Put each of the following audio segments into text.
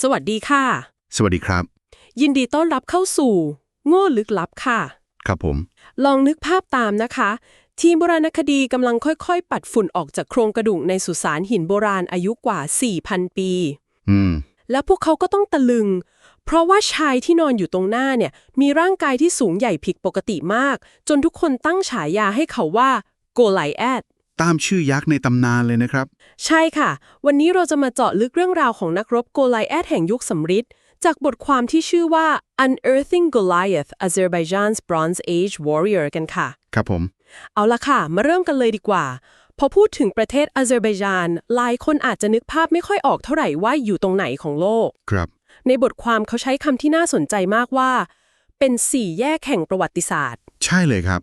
สวัสดีค่ะ สวัสดีครับ ยินดีต้อนรับเข้าสู่ โง่ลึกลับค่ะ ครับผม ลองนึกภาพตามนะคะ ทีมโบราณคดีกำลังค่อยๆ ปัดฝุ่นออกจากโครงกระดูกในสุสานหินโบราณอายุกว่า 4,000 ปี อืม แล้วพวกเขาก็ต้องตะลึง เพราะว่าชายที่นอนอยู่ตรงหน้าเนี่ย มีร่างกายที่สูงใหญ่ผิดปกติมาก จนทุกคนตั้งฉายาให้เขาว่าโกไลแอด ตามชื่อยักษ์ในตำนานเลยนะครับ ใช่ค่ะ วันนี้เราจะมาเจาะลึกเรื่องราวของนักรบโกไลแอดแห่งยุคสำริดจากบทความที่ชื่อว่า Unearthing Goliath Azerbaijan's Bronze Age Warrior กันค่ะ ครับผม เอาละค่ะ มาเริ่มกันเลยดีกว่า พอพูดถึงประเทศอาเซอร์ไบจาน หลายคนอาจจะนึกภาพไม่ค่อยออกเท่าไหร่ว่าอยู่ตรงไหนของโลก ครับ ในบทความเขาใช้คำที่น่าสนใจมากว่า เป็นสี่แยกแห่งประวัติศาสตร์ ใช่เลยครับ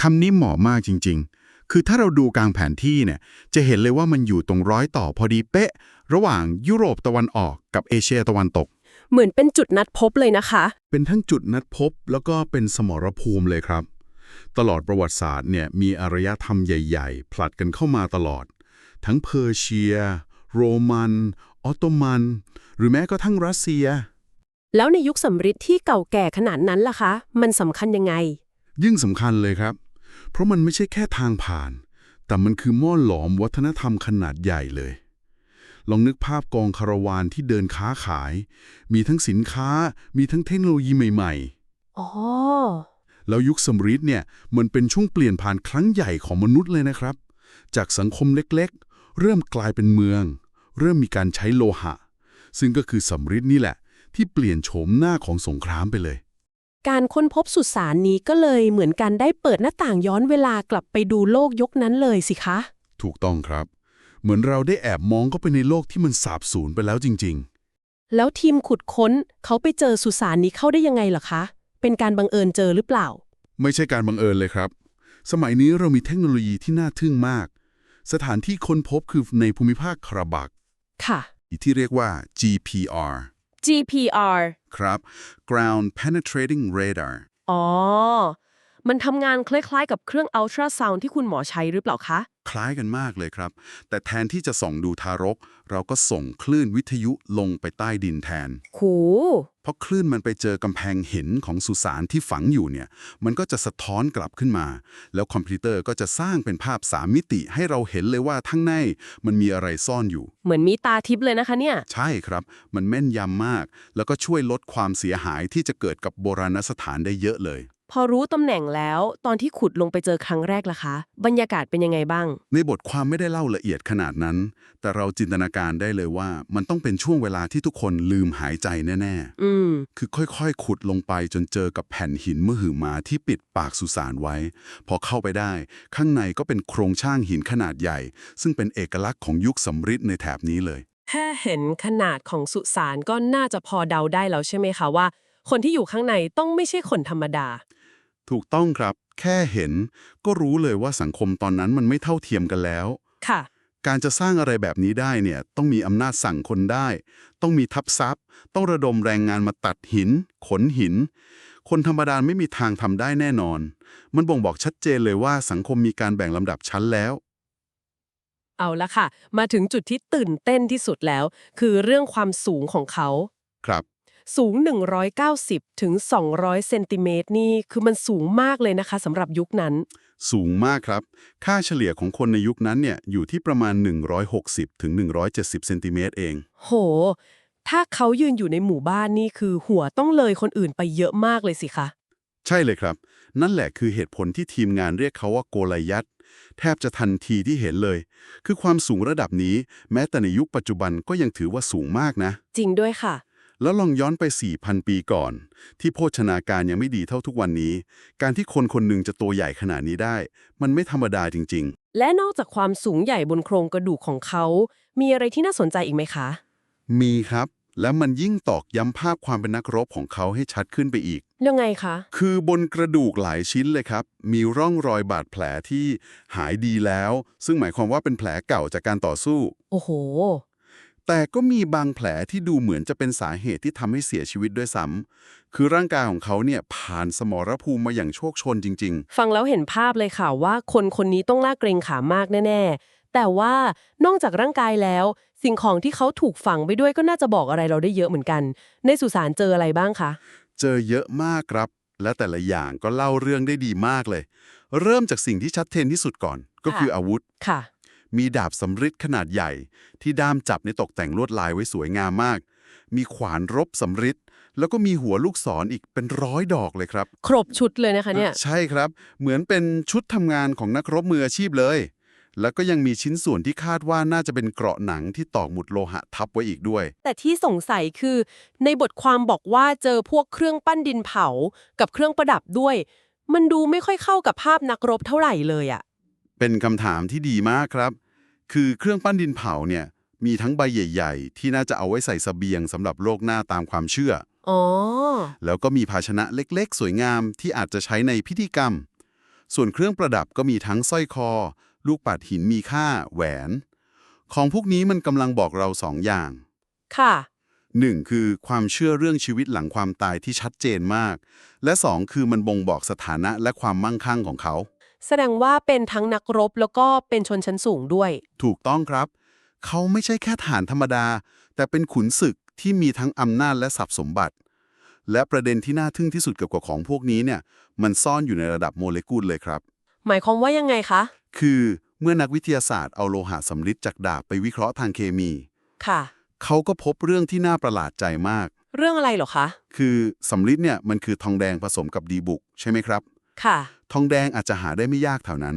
คำนี้เหมาะมากจริงๆ คือถ้าเราดูกลางแผนที่เนี่ยจะเห็นเลยว่ามันอยู่ตรงร้อยต่อพอดีเป๊ะ ระหว่างยุโรปตะวันออกกับเอเชียตะวันตก เหมือนเป็นจุดนัดพบเลยนะคะ เป็นทั้งจุดนัดพบแล้วก็เป็นสมรภูมิเลยครับ ตลอดประวัติศาสตร์เนี่ยมีอารยธรรมใหญ่ๆ ผลัดกันเข้ามาตลอด ทั้งเพอร์เชีย โรมัน ออตโตมัน หรือแม้กระทั่งรัสเซีย แล้วในยุคสำริดที่เก่าแก่ขนาดนั้นล่ะคะ มันสำคัญยังไง ยิ่งสำคัญเลยครับ เพราะมันไม่ใช่แค่ทางผ่าน แต่มันคือหม้อหลอมวัฒนธรรมขนาดใหญ่เลย ลองนึกภาพกองคาราวานที่เดินค้าขาย มีทั้งสินค้า มีทั้งเทคโนโลยีใหม่อ๋อๆแล้วยุคสมฤทธิ์เนี่ยมันเป็นช่วงเปลี่ยนผ่านครั้งใหญ่ของมนุษย์เลยนะครับ จากสังคมเล็กๆ เริ่มกลายเป็นเมือง เริ่มมีการใช้โลหะ ซึ่งก็คือสมฤทธิ์นี่แหละ ที่เปลี่ยนโฉมหน้าของสงครามไปเลย การค้นพบสุสานนี้ก็เลยเหมือนกันได้เปิดหน้าต่างย้อนเวลากลับไปดูโลกยกนั้นเลยสิคะ ถูกต้องครับ เหมือนเราได้แอบมองเข้าไปในโลกที่มันสาบสูญไปแล้วจริง ๆ แล้วทีมขุดค้นเขาไปเจอสุสานนี้เข้าได้ยังไงล่ะคะ เป็นการบังเอิญเจอหรือเปล่า ไม่ใช่การบังเอิญเลยครับ สมัยนี้เรามีเทคโนโลยีที่น่าทึ่งมาก สถานที่ค้นพบคือในภูมิภาคคาราบักค่ะที่เรียกว่า GPR GPR ครับ Ground Penetrating Radar อ๋อ มันทำงานคล้ายๆ กับเครื่องอัลตราซาวด์ที่คุณหมอใช้หรือเปล่าคะ คล้ายกันมากเลยครับ แต่แทนที่จะส่องดูทารก เราก็ส่งคลื่นวิทยุลงไปใต้ดินแทน โห เพราะคลื่นมันไปเจอกำแพงหินของสุสานที่ฝังอยู่เนี่ย มันก็จะสะท้อนกลับขึ้นมา แล้วคอมพิวเตอร์ก็จะสร้างเป็นภาพสามมิติให้เราเห็นเลยว่าทั้างในมันมีอะไรซ่อนอยู่ เหมือนมีตาทิพย์เลยนะคะเนี่ย ใช่ครับ มันแม่นยำมาก แล้วก็ช่วยลดความเสียหายที่จะเกิดกับโบราณสถานได้เยอะเลย พอรู้ตำแหน่งแล้วตอนที่ขุดลงไปเจอครั้งแรกล่ะคะ บรรยากาศเป็นยังไงบ้าง ในบทความไม่ได้เล่าละเอียดขนาดนั้น แต่เราจินตนาการได้เลยว่า มันต้องเป็นช่วงเวลาที่ทุกคนลืมหายใจแน่อืมๆคือค่อยๆ ขุดลงไปจนเจอกับแผ่นหินมหึมาที่ปิดปากสุสานไว้ พอเข้าไปได้ ข้างในก็เป็นโครงช่างหินขนาดใหญ่ ซึ่งเป็นเอกลักษณ์ของยุคสำริดในแถบนี้เลย แค่เห็นขนาดของสุสานก็น่าจะพอเดาได้แล้วใช่ไหมคะว่า คนที่อยู่ข้างในต้องไม่ใช่คนธรรมดา ถูกต้องครับ แค่เห็นก็รู้เลยว่าสังคมตอนนั้นมันไม่เท่าเทียมกันแล้ว ค่ะ การจะสร้างอะไรแบบนี้ได้เนี่ยต้องมีอำนาจสั่งคนได้ ต้องมีทัพทรัพย์ต้องระดมแรงงานมาตัดหิน ขนหิน คนธรรมดาไม่มีทางทำได้แน่นอน มันบ่งบอกชัดเจนเลยว่าสังคมมีการแบ่งลำดับชั้นแล้วเอาละค่ะ มาถึงจุดที่ตื่นเต้นที่สุดแล้ว คือเรื่องความสูงของเขา ครับ สูง 190ถึง200 เซนติเมตรนี่คือมันสูงมากเลยนะคะสำหรับยุคนั้น สูงมากครับ ค่าเฉลี่ยของคนในยุคนั้นเนี่ยอยู่ที่ประมาณ 160ถึง170 เซนติเมตรเอง โห ถ้าเขายืนอยู่ในหมู่บ้านนี่คือหัวต้องเลยคนอื่นไปเยอะมากเลยสิคะ ใช่เลยครับ นั่นแหละคือเหตุผลที่ทีมงานเรียกเขาว่าโกลยัตแทบจะทันทีที่เห็นเลย คือความสูงระดับนี้ แม้แต่ในยุคปัจจุบันก็ยังถือว่าสูงมากนะ จริงด้วยค่ะ แล้วลองย้อนไป 4,000 ปีก่อน ที่โภชนาการยังไม่ดีเท่าทุกวันนี้ การที่คนคนหนึ่งจะตัวใหญ่ขนาดนี้ได้ มันไม่ธรรมดาจริงและนอกจากความสูงใหญ่บนโครงกระดูกของเขา มีอะไรที่น่าสนใจอีกไหมคะๆมีครับ แล้วมันยิ่งตอกย้ำภาพความเป็นนักรบของเขาให้ชัดขึ้นไปอีก ยังไงคะ คือบนกระดูกหลายชิ้นเลยครับ มีร่องรอยบาดแผลที่หายดีแล้ว ซึ่งหมายความว่าเป็นแผลเก่าจากการต่อสู้ โอ้โห แต่ก็มีบางแผลที่ดูเหมือนจะเป็นสาเหตุที่ทำให้เสียชีวิตด้วยซ้ำ คือร่างกายของเขาเนี่ยผ่านสมรภูมิมาอย่างโชคชนจริงฟังแล้วเห็นภาพเลยค่ะว่าคนคนนี้ต้องน่าเกรงขามากแน่ ๆ แต่ว่านอกจากร่างกายแล้ว สิ่งของที่เขาถูกฝังไปด้วยก็น่าจะบอกอะไรเราได้เยอะเหมือนกัน ในสุสานเจออะไรบ้างคะ เจอเยอะมากครับ และแต่ละอย่างก็เล่าเรื่องได้ดีมากเลย เริ่มจากสิ่งที่ชัดเจนที่สุดก่อน ก็คืออาวุธ ค่ะ มีดาบสำริดขนาดใหญ่ ที่ด้ามจับในตกแต่งลวดลายไว้สวยงามมาก มีขวานรบสำริดแล้วก็มีหัวลูกศรออีกเป็นร้อยดอกเลยครับ ครบชุดเลยนะคะเนี่ย ใช่ครับ เหมือนเป็นชุดทำงานของนักรบมืออาชีพเลย แล้วก็ยังมีชิ้นส่วนที่คาดว่าน่าจะเป็นเกราะหนังที่ตอกหมุดโลหะทับไว้อีกด้วย แต่ที่สงสัยคือ ในบทความบอกว่าเจอพวกเครื่องปั้นดินเผา กับเครื่องประดับด้วย มันดูไม่ค่อยเข้ากับภาพนักรบเท่าไหร่เลยอะเป็นคำถามที่ดีมากครับ คือเครื่องปั้นดินเผาเนี่ยมีทั้งใบใหญ่ ๆ ที่น่าจะเอาไว้ใส่เสบียงสำหรับโลกหน้าตามความเชื่ออ๋อแล้วก็มีภาชนะเล็กๆ สวยงามที่อาจจะใช้ในพิธีกรรม ส่วนเครื่องประดับก็มีทั้งสร้อยคอ ลูกปัดหินมีค่า แหวน ของพวกนี้มันกำลังบอกเราสองอย่าง ค่ะหนึ่งคือความเชื่อเรื่องชีวิตหลังความตายที่ชัดเจนมาก และสองคือมันบ่งบอกสถานะและความมั่งคั่งของเขา แสดงว่าเป็นทั้งนักรบแล้วก็เป็นชนชั้นสูงด้วย ถูกต้องครับ เขาไม่ใช่แค่ฐานธรรมดา แต่เป็นขุนศึกที่มีทั้งอำนาจและทรัพย์สมบัติ และประเด็นที่น่าทึ่งที่สุดเกี่ยวกับของพวกนี้เนี่ย มันซ่อนอยู่ในระดับโมเลกุลเลยครับ หมายความว่ายังไงคะ คือเมื่อนักวิทยาศาสตร์เอาโลหะสำริดจากดาบไปวิเคราะห์ทางเคมี ค่ะ เขาก็พบเรื่องที่น่าประหลาดใจมาก เรื่องอะไรเหรอคะ คือสำริดเนี่ยมันคือทองแดงผสมกับดีบุกใช่ไหมครับ ค่ะ ทองแดงอาจจะหาได้ไม่ยากแถวนั้น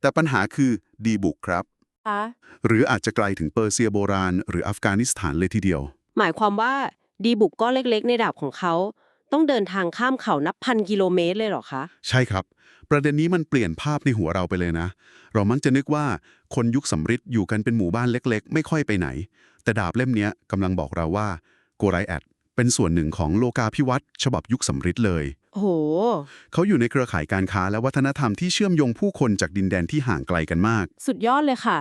แต่ปัญหาคือดีบุกครับคะหรืออาจจะไกลถึงเปอร์เซียโบราณ หรืออัฟกานิสถานเลยทีเดียว หมายความว่าดีบุกก้อนเล็ก ๆ ในดาบของเขา ต้องเดินทางข้ามเขานับพันกิโลเมตรเลยเหรอคะ ใช่ครับ ประเด็นนี้มันเปลี่ยนภาพในหัวเราไปเลยนะ เรามักจะนึกว่าคนยุคสำริดอยู่กันเป็นหมู่บ้านเล็ก ๆ ไม่ค่อยไปไหน แต่ดาบเล่มเนี้ยกำลังบอกเราว่าโกไรแอด เป็นส่วนหนึ่งของโลกาภิวัตน์ฉบับยุคสำริดเลย โอ้โห เขาอยู่ในเครือข่ายการค้าและวัฒนธรรมที่เชื่อมโยงผู้คนจากดินแดนที่ห่างไกลกันมาก สุดยอดเลยค่ะ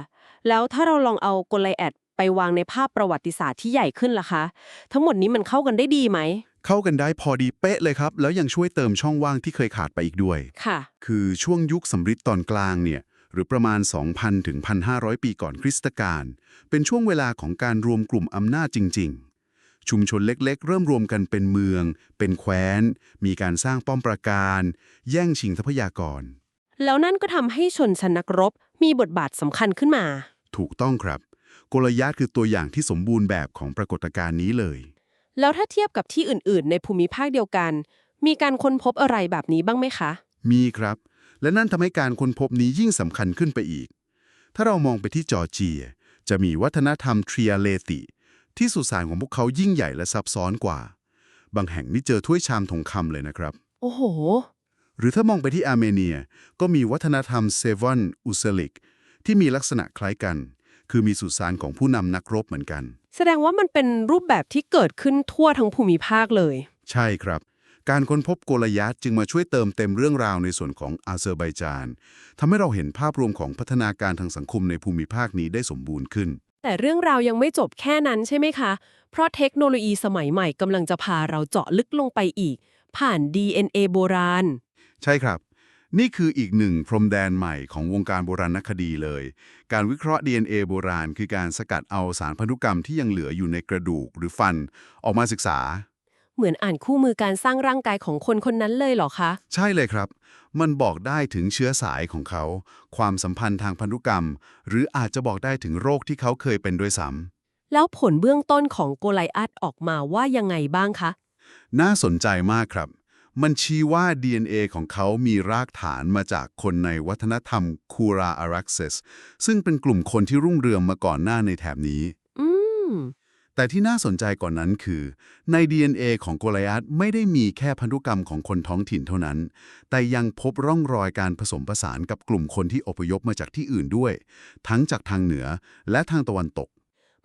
แล้วถ้าเราลองเอาโกลไลแอดไปวางในภาพประวัติศาสตร์ที่ใหญ่ขึ้นล่ะคะ ทั้งหมดนี้มันเข้ากันได้ดีไหม เข้ากันได้พอดีเป๊ะเลยครับ แล้วยังช่วยเติมช่องว่างที่เคยขาดไปอีกด้วย ค่ะ คือช่วงยุคสำริดตอนกลางเนี่ยหรือประมาณ 2,000 ถึง 1,500 ปีก่อนคริสตกาลเป็นช่วงเวลาของการรวมกลุ่มอำนาจจริงๆ ชุมชนเล็กๆ เริ่มรวมกันเป็นเมือง เป็นแคว้น มีการสร้างป้อมปราการ แย่งชิงทรัพยากร แล้วนั่นก็ทำให้ชนชั้นนักรบ มีบทบาทสำคัญขึ้นมา ถูกต้องครับ โกลยาตคือตัวอย่างที่สมบูรณ์แบบของปรากฏการณ์นี้เลย แล้วถ้าเทียบกับที่อื่น ๆ ในภูมิภาคเดียวกัน มีการค้นพบอะไรแบบนี้บ้างไหมคะ มีครับ และนั่นทำให้การค้นพบนี้ยิ่งสำคัญขึ้นไปอีก ถ้าเรามองไปที่จอร์เจีย จะมีวัฒนธรรมทรียเลติ ที่สุสานของพวกเขายิ่งใหญ่และซับซ้อนกว่า บางแห่งนี่เจอถ้วยชามทองคำเลยนะครับ โอ้โห หรือถ้ามองไปที่อาร์เมเนีย ก็มีวัฒนธรรมเซวอนอุเซลิก ที่มีลักษณะคล้ายกัน คือมีสุสานของผู้นำนักรบเหมือนกัน แสดงว่ามันเป็นรูปแบบที่เกิดขึ้นทั่วทั้งภูมิภาคเลย ใช่ครับ การค้นพบโกลยัตจึงมาช่วยเติมเต็มเรื่องราวในส่วนของอาเซอร์ไบจานทำให้เราเห็นภาพรวมของพัฒนาการทางสังคมในภูมิภาคนี้ได้สมบูรณ์ขึ้น แต่เรื่องราวยังไม่จบแค่นั้นใช่ไหมคะ เพราะเทคโนโลยีสมัยใหม่กำลังจะพาเราเจาะลึกลงไปอีก ผ่าน DNA โบราณ ใช่ครับ นี่คืออีกหนึ่งพรมแดนใหม่ของวงการโบราณคดีเลย การวิเคราะห์ DNA โบราณ คือการสกัดเอาสารพันธุกรรมที่ยังเหลืออยู่ในกระดูกหรือฟันออกมาศึกษา เหมือนอ่านคู่มือการสร้างร่างกายของคนคนนั้นเลยเหรอคะ ใช่เลยครับ มันบอกได้ถึงเชื้อสายของเขา ความสัมพันธ์ทางพันธุกรรม หรืออาจจะบอกได้ถึงโรคที่เขาเคยเป็นด้วยซ้ำแล้วผลเบื้องต้นของโกไลอัดออกมาว่ายังไงบ้างคะน่าสนใจมากครับ มันชี้ว่า DNA ของเขามีรากฐานมาจากคนในวัฒนธรรมคูราอารักเซสซึ่งเป็นกลุ่มคนที่รุ่งเรืองมาก่อนหน้าในแถบนี้ อืม แต่ที่น่าสนใจกว่านนั้นคือ ใน DNA ของโกลยัตไม่ได้มีแค่พันธุกรรมของคนท้องถิ่นเท่านั้น แต่ยังพบร่องรอยการผสมผสานกับกลุ่มคนที่อพยพมาจากที่อื่นด้วย ทั้งจากทางเหนือและทางตะวันตก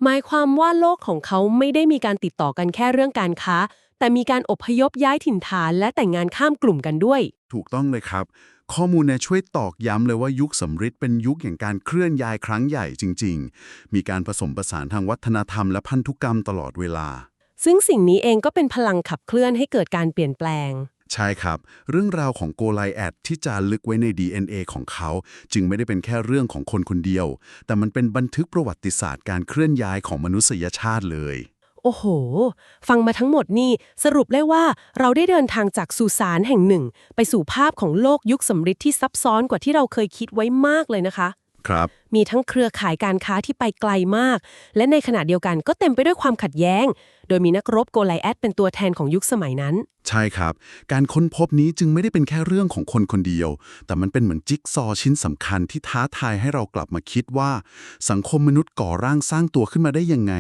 หมายความว่าโลกของเขาไม่ได้มีการติดต่อกันแค่เรื่องการค้า แต่มีการอพยพย้ายถิ่นฐานและแต่งงานข้ามกลุ่มกันด้วย ถูกต้องเลยครับ ข้อมูลเนี่ยช่วยตอกย้ำเลยว่ายุคสำริดเป็นยุคแห่งการเคลื่อนย้ายครั้งใหญ่จริง ๆ มีการผสมผสานทางวัฒนธรรมและพันธุกรรมตลอดเวลา ซึ่งสิ่งนี้เองก็เป็นพลังขับเคลื่อนให้เกิดการเปลี่ยนแปลง ใช่ครับ เรื่องราวของโกไลแอดที่จารึกไว้ใน DNA ของเขา จึงไม่ได้เป็นแค่เรื่องของคนคนเดียว แต่มันเป็นบันทึกประวัติศาสตร์การเคลื่อนย้ายของมนุษยชาติเลย โอ้โห ฟังมาทั้งหมดนี่สรุปได้ว่าเราได้เดินทางจากสุสานแห่งหนึ่ง ไปสู่ภาพของโลกยุคสำริดที่ซับซ้อนกว่าที่เราเคยคิดไว้มากเลยนะคะ ครับ มีทั้งเครือข่ายการค้าที่ไปไกลมาก และในขณะเดียวกันก็เต็มไปด้วยความขัดแย้ง โดยมีนักรบโกไลแอดเป็นตัวแทนของยุคสมัยนั้น ใช่ครับ การค้นพบนี้จึงไม่ได้เป็นแค่เรื่องของคนคนเดียว แต่มันเป็นเหมือนจิ๊กซอว์ชิ้นสำคัญที่ท้าทายให้เรากลับมาคิดว่า สังคมมนุษย์ก่อร่างสร้างตัวขึ้นมาได้ยังไง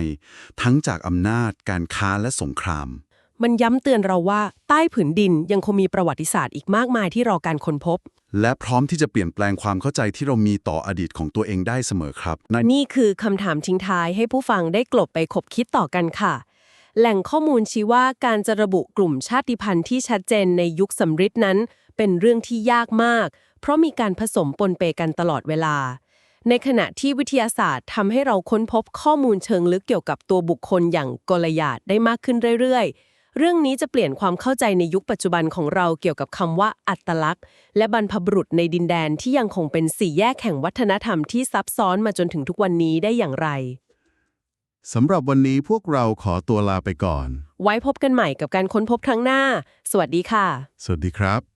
ทั้งจากอำนาจ การค้าและสงคราม มันย้ำเตือนเราว่าใต้ผืนดินยังคงมีประวัติศาสตร์อีกมากมายที่รอการค้นพบ และพร้อมที่จะเปลี่ยนแปลงความเข้าใจที่เรามีต่ออดีตของตัวเองได้เสมอครับในนี่คือคำถามทิ้งท้ายให้ผู้ฟังได้กลบไปคบคิดต่อกันค่ะ แหล่งข้อมูลชี้ว่าการจะระบุกลุ่มชาติพันธุ์ที่ชัดเจนในยุคสำริดนั้น เป็นเรื่องที่ยากมาก เพราะมีการผสมปนเปกันตลอดเวลา ในขณะที่วิทยาศาสตร์ทำให้เราค้นพบข้อมูลเชิงลึกเกี่ยวกับตัวบุคคลอย่างกลยาดได้มากขึ้นเรื่อยๆ เรื่องนี้จะเปลี่ยนความเข้าใจในยุคปัจจุบันของเราเกี่ยวกับคำว่าอัตลักษณ์ และบรรพบุรุษในดินแดนที่ยังคงเป็นสี่แยกแห่งวัฒนธรรมที่ซับซ้อนมาจนถึงทุกวันนี้ได้อย่างไร สำหรับวันนี้พวกเราขอตัวลาไปก่อน ไว้พบกันใหม่กับการค้นพบครั้งหน้า สวัสดีค่ะ สวัสดีครับ